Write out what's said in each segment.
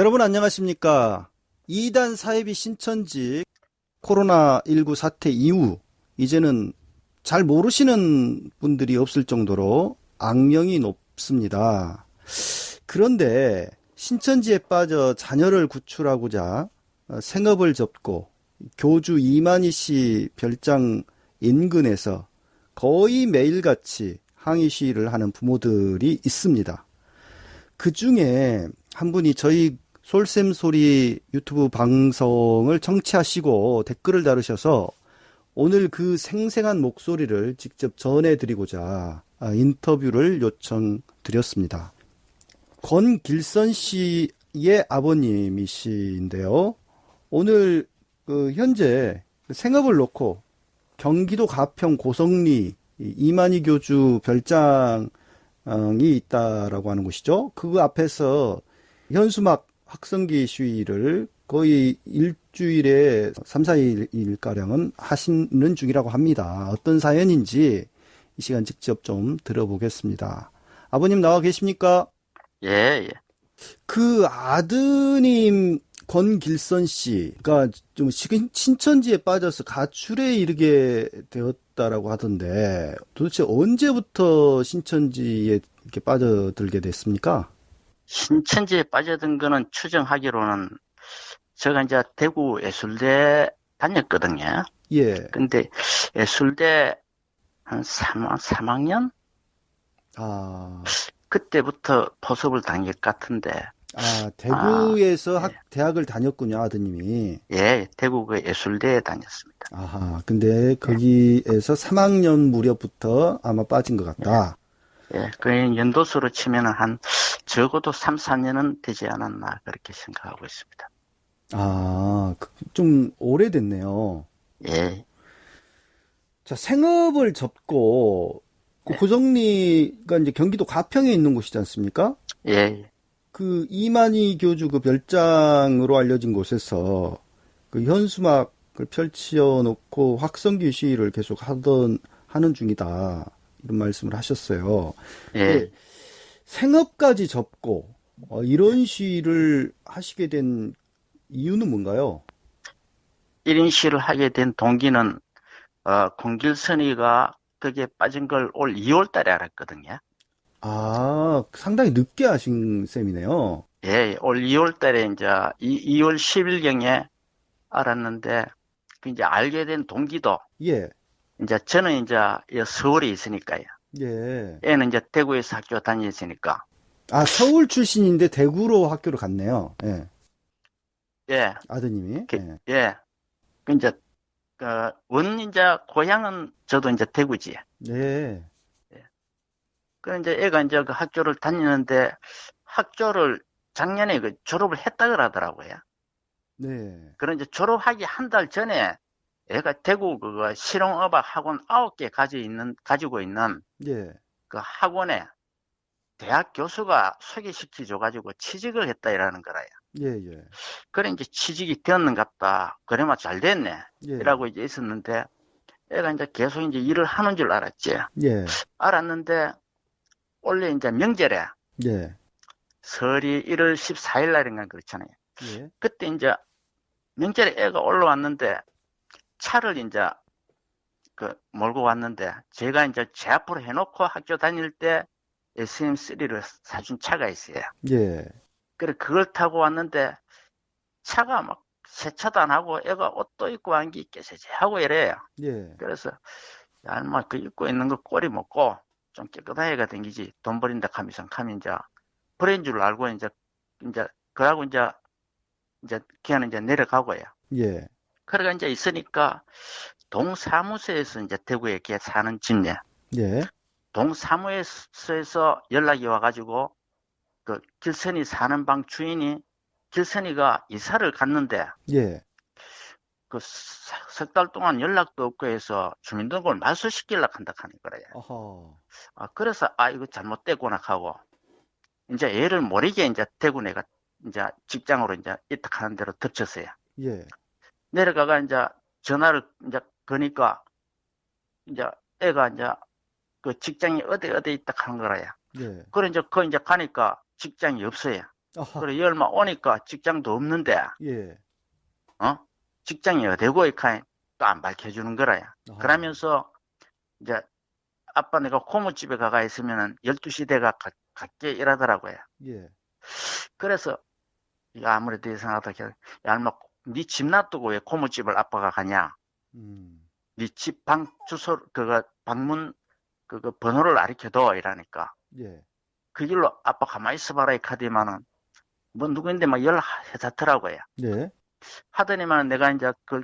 여러분 안녕하십니까. 2단 사회비 신천지 코로나19 사태 이후 이제는 잘 모르시는 분들이 없을 정도로 악명이 높습니다. 그런데 신천지에 빠져 자녀를 구출하고자 생업을 접고 교주 이만희 씨 별장 인근에서 거의 매일같이 항의 시위를 하는 부모들이 있습니다. 그 중에 한 분이 저희 솔샘 소리 유튜브 방송을 청취하시고 댓글을 다루셔서 오늘 그 생생한 목소리를 직접 전해드리고자 인터뷰를 요청드렸습니다. 권길선 씨의 아버님이신데요. 오늘 그 현재 생업을 놓고 경기도 가평 고성리 이만희 교주 별장이 있다라고 하는 곳이죠. 그 앞에서 현수막 확성기 시위를 거의 일주일에 3, 4일가량은 하시는 중이라고 합니다. 어떤 사연인지 이 시간 직접 좀 들어보겠습니다. 아버님 나와 계십니까? 예, 예. 그 아드님 권길선 씨가 좀 신천지에 빠져서 가출에 이르게 되었다라고 하던데 도대체 언제부터 신천지에 이렇게 빠져들게 됐습니까? 신천지에 빠져든 거는 추정하기로는 제가 이제 대구 예술대 다녔거든요. 예. 근데 예술대 한 3, 3학년? 아. 그때부터 포섭을 당길 것 같은데. 아, 대구에서 아, 학, 대학을 다녔군요, 아드님이. 예, 대구 그 예술대에 다녔습니다. 아하, 근데 거기에서 3학년 무렵부터 아마 빠진 것 같다. 예, 그 연도수로 치면은 한 적어도 3, 4년은 되지 않았나 그렇게 생각하고 있습니다. 아, 그, 좀 오래됐네요. 예. 자, 생업을 접고 그 고성리가 이제 경기도 가평에 있는 곳이지 않습니까? 예. 그 이만희 교주 그 별장으로 알려진 곳에서 그 현수막을 펼쳐 놓고 확성기 시위를 계속 하던 하는 중이다. 이런 말씀을 하셨어요. 예. 생업까지 접고 어, 이런 시위를 하시게 된 이유는 뭔가요? 1인 시를 하게 된 동기는 어, 공길선이가 거기에 빠진 걸 올 2월 달에 알았거든요. 아, 상당히 늦게 하신 셈이네요. 예, 올 2월 달에 이제 2, 월 10일경에 알았는데 그 이제 알게 된 동기도 예. 이제 저는 이제 서울에 있으니까요. 예. 애는 이제 대구에서 학교 다니으니까. 아, 서울 출신인데 대구로 학교를 갔네요. 예. 예. 아드님이. 그, 예. 예. 그 이제 그 원 이제 고향은 저도 이제 대구지. 예. 그 이제 애가 이제 그 학교를 다니는데 학교를 작년에 그 졸업을 했다 그러더라고요. 네. 그런 이제 졸업하기 한 달 전에 애가 대구 그거 실용어박 학원 아홉 개 가지고 있는 가지고 있는 예. 그 학원에 대학 교수가 소개시켜 줘 가지고 취직을 했다 이라는 거라요. 예, 예. 그래 이제 취직이 되었는갑다. 그래만 잘 됐네. 예. 이라고 이제 있었는데 애가 이제 계속 이제 일을 하는 줄 알았지. 예. 알았는데 원래 이제 명절에 예. 설이 1월 14일 날인가 그렇잖아요. 예. 그때 이제 명절에 애가 올라왔는데 차를 이제 그 몰고 왔는데 제가 이제 제 앞으로 해놓고 학교 다닐 때 SM3를 사준 차가 있어요. 예. 그래 그걸 타고 왔는데 차가 막 세차도 안 하고 애가 옷도 입고 안기 깨세세하고 이래요. 예. 그래서 야, 인마 그 입고 있는 거 꼬리 먹고 좀 깨끗하게가 댕기지 돈 버린다 하면서 하면 이제 버린 줄 알고 이제 이제 그러고 이제 이제 걔는 이제 내려가고요. 예. 그러가 이제 있으니까 동사무소에서 이제 대구에 걔 사는 집네. 예. 동사무소에서 연락이 와가지고 그 길선이 사는 방 주인이 길선이가 이사를 갔는데 예. 그석달 동안 연락도 없고 해서 주민등록을 말소시키려고 한다 하는 거래요. 어허. 아, 그래서 아 이거 잘못됐구나 하고 이제 얘를 모르게 이제 대구 내가 이제 직장으로 이제 이탁하는 대로 덮쳤어요. 예. 내려가가 이제 전화를 이제 거니까 이제 애가 이제 그 직장이 어디 어디 있다 하는 거라요. 예. 그래 이제 그 이제 가니까 직장이 없어요. 아하, 그래, 열마 오니까 직장도 없는데, 예. 어? 직장이 어디고, 이카이 또안 밝혀주는 거라야. 아하, 그러면서, 이제, 아빠 내가 고모집에 가가 있으면은 12시 대가 가, 갈게 이러더라고요. 예. 그래서, 이거 아무래도 이상하다. 야, 인마, 니집 놔두고 왜 고모집을 아빠가 가냐? 음, 네집방 주소, 그거, 방문, 그거 번호를 가르쳐둬. 이러니까. 예. 그 길로 아빠 가만히 있어봐라. 이 카드만은. 뭐 누구인데 막 연락해자더라고요. 네. 하더니만 내가 이제 그,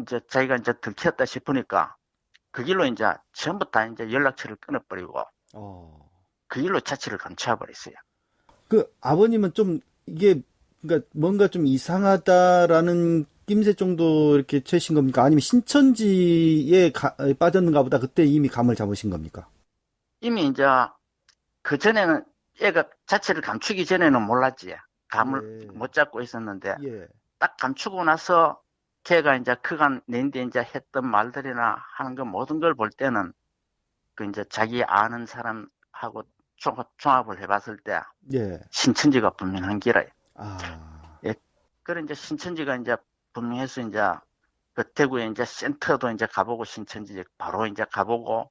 이제 자기가 이제 들켰다 싶으니까 그 길로 이제 전부 다 이제 연락처를 끊어버리고 어. 그 길로 자취를 감춰버렸어요. 그 아버님은 좀 이게 그러니까 뭔가 좀 이상하다라는 낌새 정도 이렇게 채신 겁니까? 아니면 신천지에 가- 빠졌는가 보다 그때 이미 감을 잡으신 겁니까? 이미 이제 그 전에는 애가 자취를 감추기 전에는 몰랐지. 감을 예. 못 잡고 있었는데 예. 딱 감추고 나서 걔가 이제 그간 내인데 이제 했던 말들이나 하는 거 모든 걸 볼 때는 그 이제 자기 아는 사람하고 종합, 종합을 해봤을 때 예. 신천지가 분명한 기라. 아. 그래 이제 신천지가 이제 분명해서 이제 그 대구에 이제 센터도 이제 가보고 신천지 바로 이제 가보고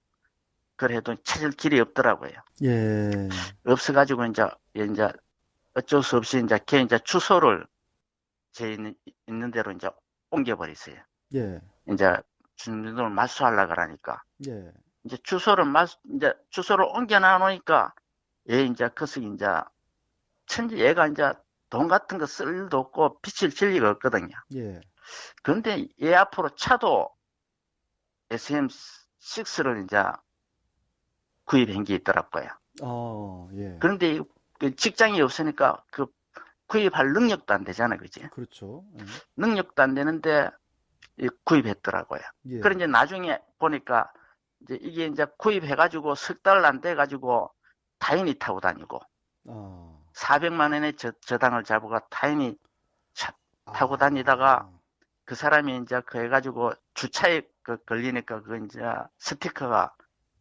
그래도 찾을 길이 없더라고요. 예. 없어가지고 이제 이제 어쩔 수 없이 이제 걔 이제 주소를 제 있는, 있는 대로 이제 옮겨버렸어요. 예. 이제 주민등록을 말소하려 그러니까 예. 이제 주소를 말 이제 주소를 옮겨 놔놓으니까 얘 이제 그서 이제 천지 얘가 이제 돈 같은 거 쓸 일도 없고 빚을 질 리가 없거든요. 예. 그런데 얘 앞으로 차도 SM6를 이제 구입한 게 있더라고요. 어, 예. 그런데 그 직장이 없으니까 그 구입할 능력도 안 되잖아, 그지? 그렇죠. 예. 능력도 안 되는데 이 구입했더라고요. 예. 그래 이제 나중에 보니까 이제 이게 이제 구입해가지고 석 달 안 돼가지고 타인이 타고 다니고 아. 400만 원의 저, 저당을 잡아가 타인이 차- 타고 아. 다니다가 그 사람이 이제 그 해가지고 주차에 그 걸리니까 그 이제 스티커가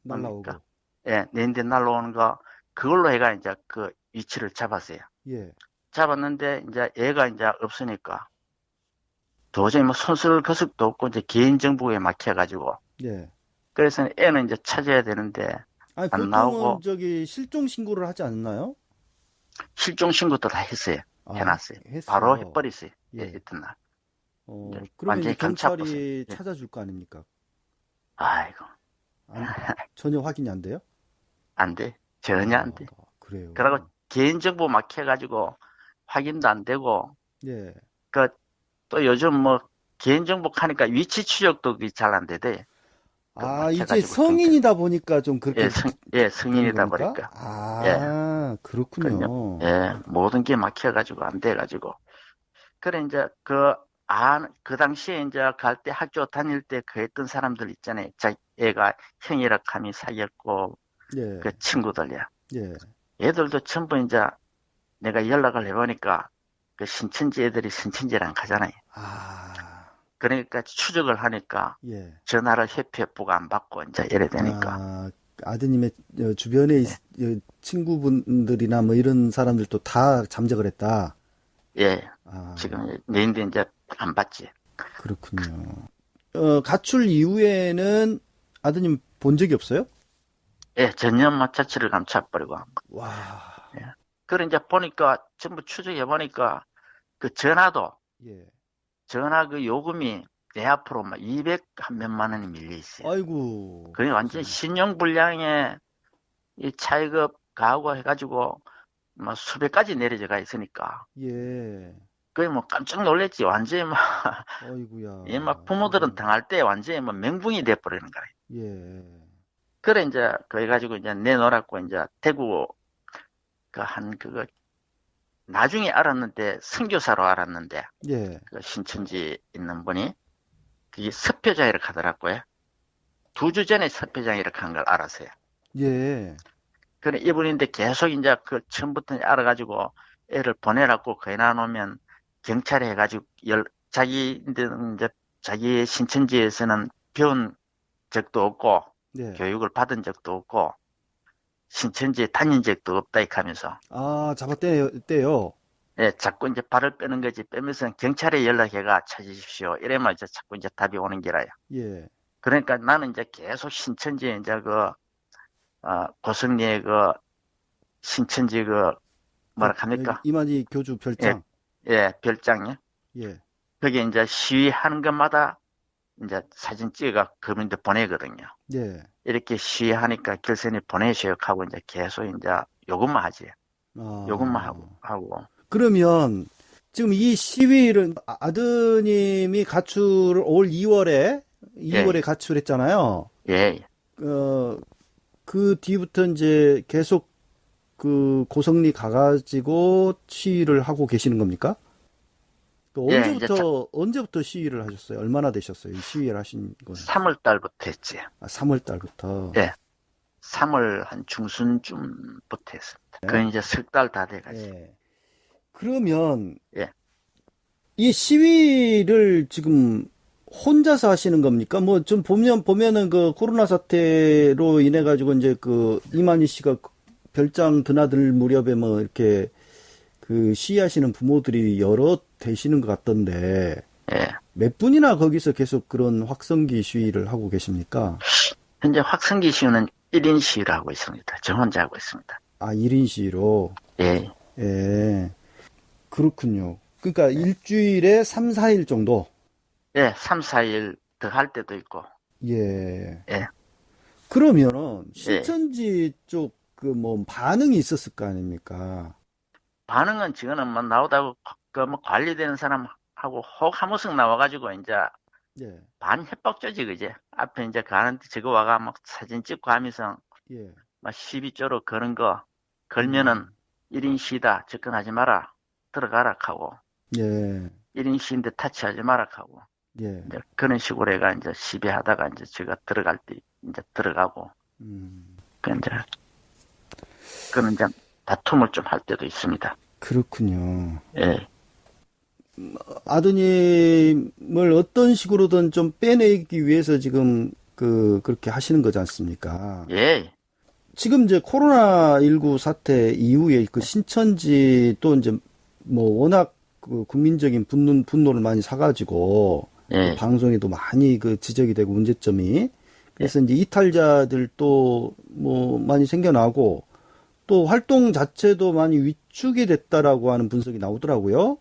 날라오고. 뭡니까? 예, 내인데 날라오는 거 그걸로 해가 이제 그 위치를 잡았어요. 예. 잡았는데 이제 애가 이제 없으니까 도저히 뭐 손쓸 거석도 없고 이제 개인 정보에 막혀가지고 예. 그래서 애는 이제 찾아야 되는데 아니, 안 보통은 나오고. 저기 실종 신고를 하지 않나요? 실종 신고도 다 했어요. 아, 해놨어요. 했어요. 바로 해버렸어요. 예. 예, 이튿날. 어, 이제 그러면 이제 경찰이. 예. 찾아줄 거 아닙니까? 아이고 안- 전혀 확인이 안 돼요? 안 돼. 전혀 안 돼. 아, 그래요. 그러고 개인 정보 막혀가지고 확인도 안 되고 예. 또 요즘 뭐 개인 정보 하니까 위치 추적도 잘 안 되대. 아, 이제 성인이다 보니까 좀 그렇게 예, 성, 예, 성인이다? 보니까. 아, 그렇군요. 예, 모든 게 막혀가지고 안 돼가지고. 그래, 이제 그, 안, 그 당시에 이제 갈 때 학교 다닐 때 그 했던 사람들 있잖아요. 자, 애가 형이라 감이 사귀었고, 예. 그 친구들이야. 예. 얘들도 전부 이제 내가 연락을 해보니까 그 신천지 애들이 신천지랑 가잖아요. 아, 그러니까 추적을 하니까 예. 전화를 협회부가 안 받고 이제 이래 되니까. 아, 아드님의 어, 주변에 있- 어, 친구분들이나 뭐 이런 사람들도 다 잠적을 했다. 예, 아, 지금 내인데 이제 안 받지. 그렇군요. 어, 가출 이후에는 아드님 본 적이 없어요? 예, 전년만 자취를 감춰버리고. 와, 그래 이제 보니까 전부 추적해 보니까 그 전화도 예. 전화 그 요금이 내 앞으로 막 200 한 몇만 원이 밀려 있어요. 아이고. 그게 완전 신용 불량에 이 차익업 가하고 해가지고 뭐 수백까지 내려져가 있으니까 예. 그게 뭐 깜짝 놀랬지 완전히 막, 아이고야. 이막 부모들은. 당할 때 완전히 뭐 멘붕이 돼버리는 거예요. 예. 그래 이제 그래 가지고 이제 내놓으라고 이제 대구 그 한 그거 나중에 알았는데 선교사로 알았는데 예. 그 신천지 있는 분이 그게 서표장이라 하더라고요. 두 주 전에 서표장이라 한걸 알았어요. 예. 그래 이분인데 계속 이제 그 처음부터 알아가지고 애를 보내라고 거기 나놓으면 경찰에 해가지고 열 자기는 이제 자기 신천지에서는 배운 적도 없고 예. 교육을 받은 적도 없고 신천지에 다닌 적도 없다 이렇게 하면서 아, 잡았대요. 예, 자꾸 이제 발을 빼는 거지 빼면서 경찰에 연락해가 찾으십시오. 이래만 이제 자꾸 이제 답이 오는 게라요. 예. 그러니까 나는 이제 계속 신천지에 이제 그, 어, 고성리의 그, 신천지 그, 뭐라 합니까? 이만희 교주 별장. 예, 별장에. 예. 거기 이제 시위하는 것마다 이제 사진 찍어가 그분들 보내거든요. 예. 이렇게 시위하니까 결선이 보내셔요 하고 이제 계속 이제 요것만 하지. 아. 요것만 하고, 하고. 그러면 지금 이 시위를 아- 아드님이 가출을 올 2월에 2월에 가출했잖아요. 예, 어, 그 뒤부터 이제 계속 그 고성리 가가지고 시위를 하고 계시는 겁니까? 그 예, 언제부터 이제 언제부터 시위를 하셨어요? 얼마나 되셨어요? 이 시위를 하신 건? 3월 달부터 했지. 아, 3월 달부터. 예. 3월 한 중순쯤부터 했습니다. 네. 그 이제 석 달 다 돼가지고. 예. 그러면 예. 이 시위를 지금 혼자서 하시는 겁니까? 뭐 좀 보면 보면은 그 코로나 사태로 인해 가지고 이제 그 이만희 씨가 별장 드나들 무렵에 뭐 이렇게 그 시위하시는 부모들이 여러 되시는 것 같던데 예. 몇 분이나 거기서 계속 그런 확성기 시위를 하고 계십니까? 현재 확성기 시위는 1인 시위를 하고 있습니다. 저 혼자 하고 있습니다. 아, 1인 시위로. 예. 예. 그렇군요. 그러니까 일주일에 3, 4일 정도. 예, 3, 4일 더 할 때도 있고. 예. 예. 그러면은 신천지 쪽그 뭐 반응이 있었을 거 아닙니까? 반응은 지금은 뭐 나오다고 그 뭐 관리되는 사람하고 혹한 모습 나와가지고 이제 예. 반협박조지 그지? 앞에 이제 가는데 저거 와가 막 사진 찍고 하면서 예. 막 시비조로 거는 거 걸면은 1인 시다 접근하지 마라 들어가라 하고 예. 1인 시인데 타치하지 마라 하고 예. 이제 그런 식으로 해가 이제 시비하다가 이제 제가 들어갈 때 이제 들어가고 음. 그 이제 그는 이제 다툼을 좀 할 때도 있습니다. 그렇군요. 예, 아드님을 어떤 식으로든 좀 빼내기 위해서 지금 그 그렇게 하시는 거지 않습니까? 예, 지금 이제 코로나 19 사태 이후에 그 신천지 또 이제 뭐 워낙 그 국민적인 분노, 분노를 많이 사가지고 예, 그 방송에도 많이 그 지적이 되고 문제점이 그래서 이제 이탈자들도 뭐 많이 생겨나고 또 활동 자체도 많이 위축이 됐다라고 하는 분석이 나오더라고요.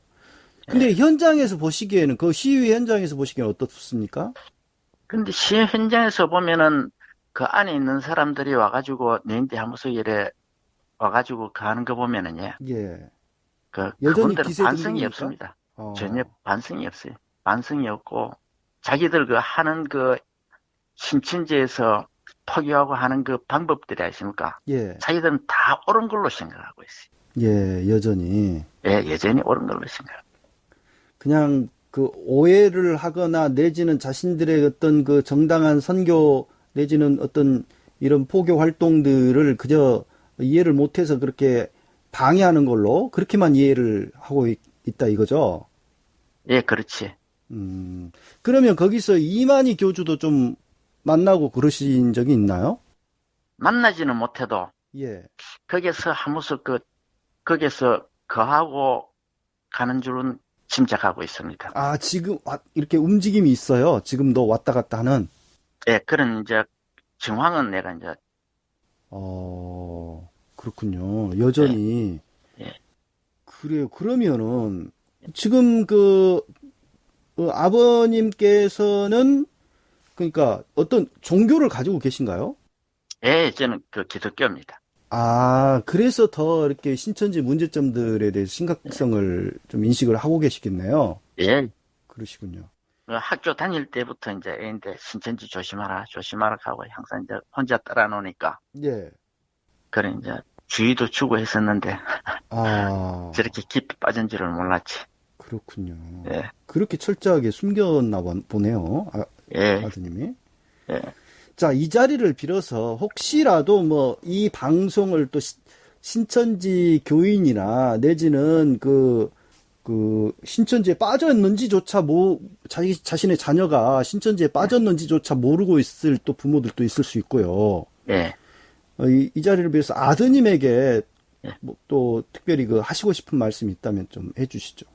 근데 현장에서 보시기에는 그 시위 현장에서 보시기에는 어떻습니까? 근데 시위 현장에서 보면은 그 안에 있는 사람들이 와가지고 내인데 하면서 이래 와가지고 그 하는 거 보면은 예, 예. 그 그분들은 반성이 등등입니까? 없습니다. 어, 전혀 반성이 없어요. 반성이 없고 자기들 그 하는 그 신천지에서 포기하고 하는 그 방법들이 아십니까? 예. 자기들은 다 옳은 걸로 생각하고 있어요. 예, 여전히 예, 여전히 옳은 걸로 생각. 그냥 그 오해를 하거나 내지는 자신들의 어떤 그 정당한 선교 내지는 어떤 이런 포교 활동들을 그저 이해를 못해서 그렇게 방해하는 걸로 그렇게만 이해를 하고 있, 다 이거죠. 예, 그렇지. 음, 그러면 거기서 이만희 교주도 좀 만나고 그러신 적이 있나요? 만나지는 못해도 예. 거기서 한 모습 그 거기서 거하고 가는 줄은 짐작하고 있습니다. 아, 지금 와- 이렇게 움직임이 있어요. 지금도 왔다 갔다 하는. 예, 그런 이제 정황은 내가 이제 어, 그렇군요. 여전히. 예. 그래요. 그러면은, 지금 그, 어, 아버님께서는, 그러니까 어떤 종교를 가지고 계신가요? 예, 저는 그 기독교입니다. 아, 그래서 더 이렇게 신천지 문제점들에 대해 심각성을 좀 인식을 하고 계시겠네요. 예, 그러시군요. 그 학교 다닐 때부터 이제 애인데 신천지 조심하라, 조심하라 하고 항상 이제 혼자 따라 놓으니까 예. 그래 이제 주의도 주고 했었는데 아, 저렇게 깊이 빠진 줄은 몰랐지. 그렇군요. 예, 그렇게 철저하게 숨겼나 보- 보네요. 아, 예, 아드님이. 예. 자, 이 자리를 빌어서 혹시라도 뭐 이 방송을 또 시- 신천지 교인이나 내지는 그, 그 신천지에 빠졌는지조차 뭐 자기 자신의 자녀가 신천지에 빠졌는지조차 모르고 있을 또 부모들도 있을 수 있고요. 예, 어, 이, 이 자리를 빌어서 아드님에게 예. 뭐, 또 특별히 그 하시고 싶은 말씀이 있다면 좀 해주시죠.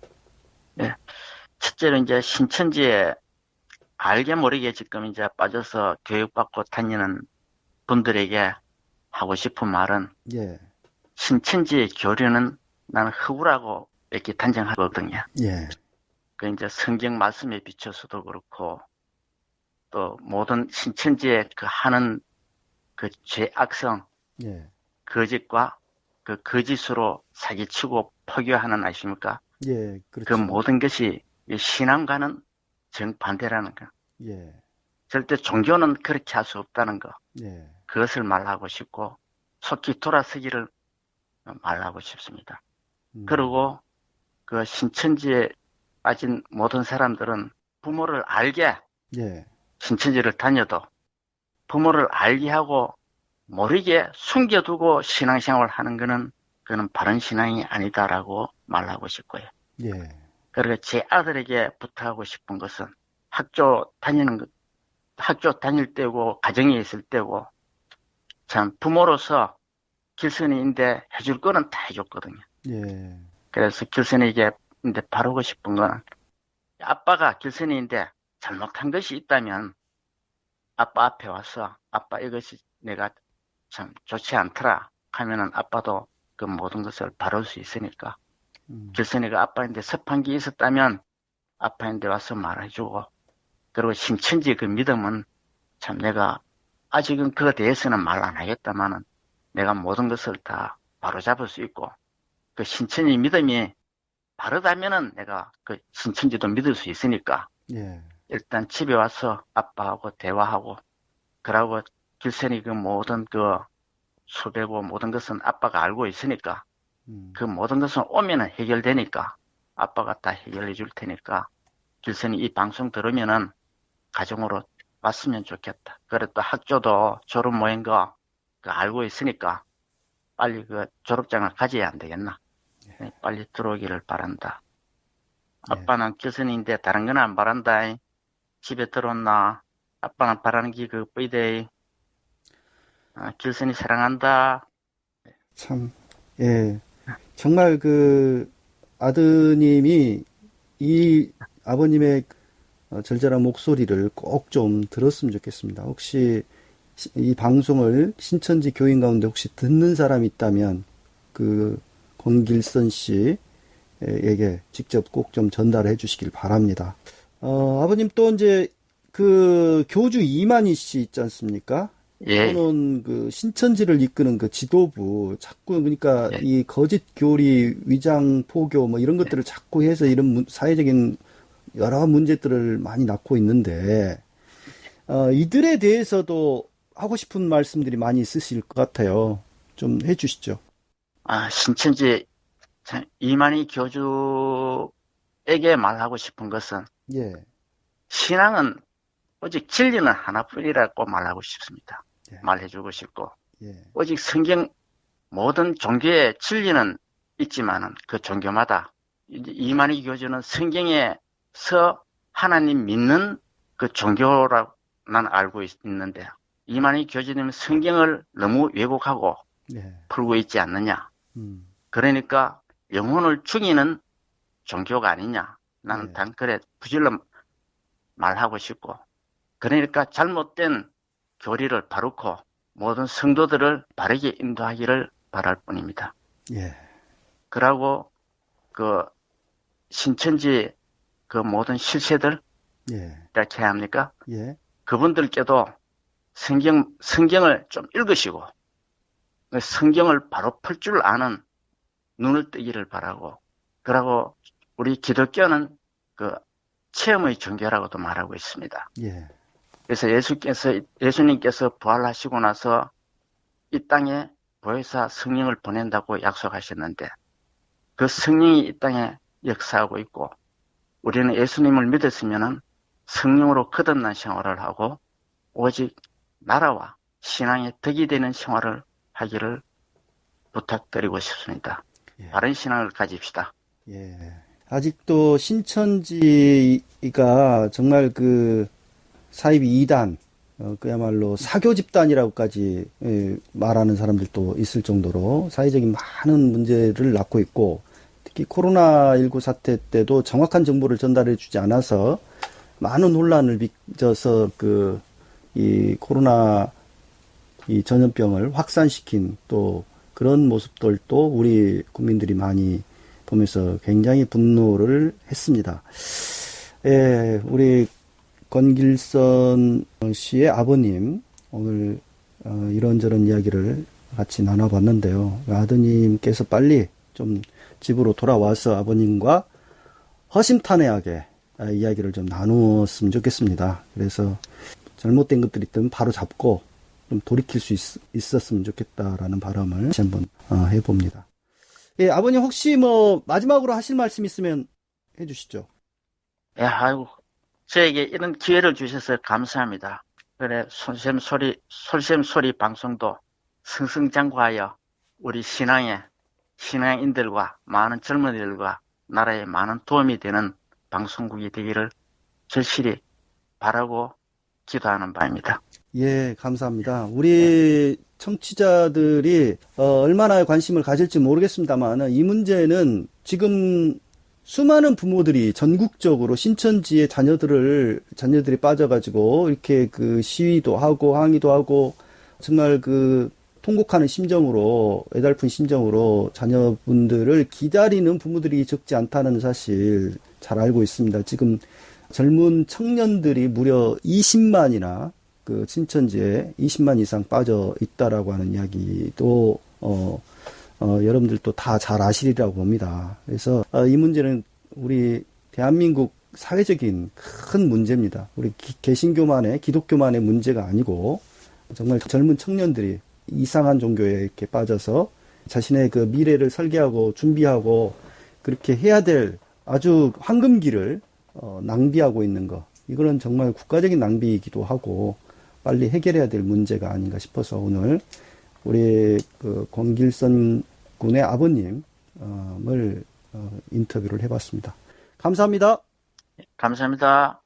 첫째로 이제 신천지에 알게 모르게 지금 이제 빠져서 교육받고 다니는 분들에게 하고 싶은 말은 예, 신천지의 교류는 나는 허구라고 이렇게 단정하거든요. 예, 그 이제 성경 말씀에 비춰서도 그렇고 또 모든 신천지에 그 하는 그 죄악성, 예, 거짓과 그 거짓으로 사기치고 포교하는 아십니까? 예, 그 그렇죠. 모든 것이 이 신앙과는 정반대라는 거. 예, 절대 종교는 그렇게 할 수 없다는 거. 예, 그것을 말하고 싶고 속히 돌아서기를 말하고 싶습니다. 음, 그리고 그 신천지에 빠진 모든 사람들은 부모를 알게 예, 신천지를 다녀도 부모를 알게 하고 모르게 숨겨두고 신앙생활을 하는 것은 그는 바른 신앙이 아니다라고 말하고 싶고요. 예, 그리고 제 아들에게 부탁하고 싶은 것은 학교 다니는 것, 학교 다닐 때고 가정에 있을 때고 참 부모로서 길선이인데 해줄 거는 다 해줬거든요. 예, 그래서 길선이에게 근데 바르고 싶은 건 아빠가 길선이인데 잘못한 것이 있다면 아빠 앞에 와서 아빠 이것이 내가 참 좋지 않더라 하면은 아빠도 그 모든 것을 바를 수 있으니까 음, 길선이가 아빠인데 섭한 게 있었다면 아빠인데 와서 말해주고 그리고 신천지 그 믿음은 참 내가 아직은 그에 대해서는 말 안 하겠다마는 내가 모든 것을 다 바로잡을 수 있고 그 신천지 믿음이 바르다면은 내가 그 신천지도 믿을 수 있으니까 예, 일단 집에 와서 아빠하고 대화하고 그러고 길선이 그 모든 그 수배고 모든 것은 아빠가 알고 있으니까 음, 그 모든 것은 오면은 해결되니까 아빠가 다 해결해 줄 테니까 길선이 이 방송 들으면은 가정으로 왔으면 좋겠다. 그래 또 학교도 졸업 모인 거그 알고 있으니까 빨리 그 졸업장을 가져야 안 되겠나? 네, 빨리 들어오기를 바란다. 예. 아빠는 길선인데 다른 건 안 바란다. 집에 들어온나? 아빠는 바라는 게 그뿐이대. 아, 길선이 사랑한다. 참, 예, 정말 그 아드님이 이 아버님의 어, 절절한 목소리를 꼭 좀 들었으면 좋겠습니다. 혹시 시- 이 방송을 신천지 교인 가운데 혹시 듣는 사람이 있다면 그 권길선 씨에게 직접 꼭 좀 전달해 주시길 바랍니다. 어, 아버님 또 이제 그 교주 이만희 씨 있지 않습니까? 예, 또는 그 신천지를 이끄는 그 지도부 자꾸 그러니까 예. 이 거짓 교리 위장 포교 뭐 이런 것들을 자꾸 해서 이런 문- 사회적인 여러 문제들을 많이 낳고 있는데 어, 이들에 대해서도 하고 싶은 말씀들이 많이 있으실 것 같아요. 좀 해주시죠. 아, 신천지 참, 이만희 교주에게 말하고 싶은 것은 예, 신앙은 오직 진리는 하나뿐이라고 말하고 싶습니다. 예. 말해주고 싶고 예, 오직 성경 모든 종교의 진리는 있지만은 그 종교마다 이만희 교주는 성경에서 하나님 믿는 그 종교라고 난 알고 있- 있는데 이만희 교주님은 성경을 너무 왜곡하고 예, 풀고 있지 않느냐. 음, 그러니까 영혼을 죽이는 종교가 아니냐. 나는 네. 단 그래 부질러 말하고 싶고. 그러니까 잘못된 교리를 바르고 모든 성도들을 바르게 인도하기를 바랄 뿐입니다. 예, 그러고 그 신천지 그 모든 실세들 예, 이렇게 해야 합니까? 예, 그분들께도 성경 성경을 좀 읽으시고 그 성경을 바로 풀 줄 아는 눈을 뜨기를 바라고 그러고 우리 기독교는 그 체험의 종교라고도 말하고 있습니다. 예, 그래서 예수께서 예수님께서 부활하시고 나서 이 땅에 보혜사 성령을 보낸다고 약속하셨는데 그 성령이 이 땅에 역사하고 있고 우리는 예수님을 믿었으면은 성령으로 거듭난 생활을 하고 오직 나라와 신앙의 덕이 되는 생활을 하기를 부탁드리고 싶습니다. 예. 바른 신앙을 가집시다. 예. 아직도 신천지가 정말 그 사이비 이단, 어, 그야말로 사교 집단이라고까지 예, 말하는 사람들도 있을 정도로 사회적인 많은 문제를 낳고 있고 특히 코로나19 사태 때도 정확한 정보를 전달해 주지 않아서 많은 혼란을 빚어서 그 이 코로나 이 전염병을 확산시킨 또 그런 모습들도 우리 국민들이 많이 보면서 굉장히 분노를 했습니다. 예, 우리 권길선 씨의 아버님 오늘 어, 이런저런 이야기를 같이 나눠봤는데요. 아드님께서 빨리 좀 집으로 돌아와서 아버님과 허심탄회하게 아, 이야기를 좀 나누었으면 좋겠습니다. 그래서 잘못된 것들이 있다면 바로 잡고 좀 돌이킬 수 있, 었으면 좋겠다라는 바람을 다시 한번 어, 해봅니다. 예, 아버님 혹시 뭐 마지막으로 하실 말씀 있으면 해주시죠. 야, 아이고, 저에게 이런 기회를 주셔서 감사합니다. 그래, 솔샘 소리, 솔샘 소리 방송도 승승장구하여 우리 신앙에, 신앙인들과 많은 젊은이들과 나라에 많은 도움이 되는 방송국이 되기를 절실히 바라고 기도하는 바입니다. 예, 감사합니다. 우리 청취자들이 어, 얼마나 관심을 가질지 모르겠습니다만 이 문제는 지금 수많은 부모들이 전국적으로 신천지의 자녀들을 자녀들이 빠져가지고 이렇게 그 시위도 하고 항의도 하고 정말 그 통곡하는 심정으로 애달픈 심정으로 자녀분들을 기다리는 부모들이 적지 않다는 사실 잘 알고 있습니다. 지금 젊은 청년들이 무려 20만이나 그 신천지에 20만 이상 빠져 있다라고 하는 이야기도 어, 어 여러분들도 다 잘 아시리라고 봅니다. 그래서 어, 이 문제는 우리 대한민국 사회적인 큰 문제입니다. 우리 기- 개신교만의 기독교만의 문제가 아니고 정말 젊은 청년들이 이상한 종교에 이렇게 빠져서 자신의 그 미래를 설계하고 준비하고 그렇게 해야 될 아주 황금기를 어, 낭비하고 있는 거. 이거는 정말 국가적인 낭비이기도 하고 빨리 해결해야 될 문제가 아닌가 싶어서 오늘 우리 그 권길선 군의 아버님을 어, 인터뷰를 해봤습니다. 감사합니다. 감사합니다.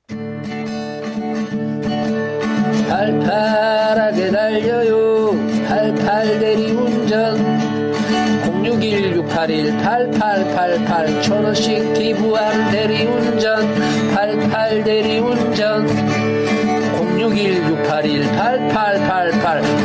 팔팔하게 달려요 팔팔 대리운전 061-681-8888 천원씩 기부하는 대리운전 팔팔 대리운전 061-681-8888 팔팔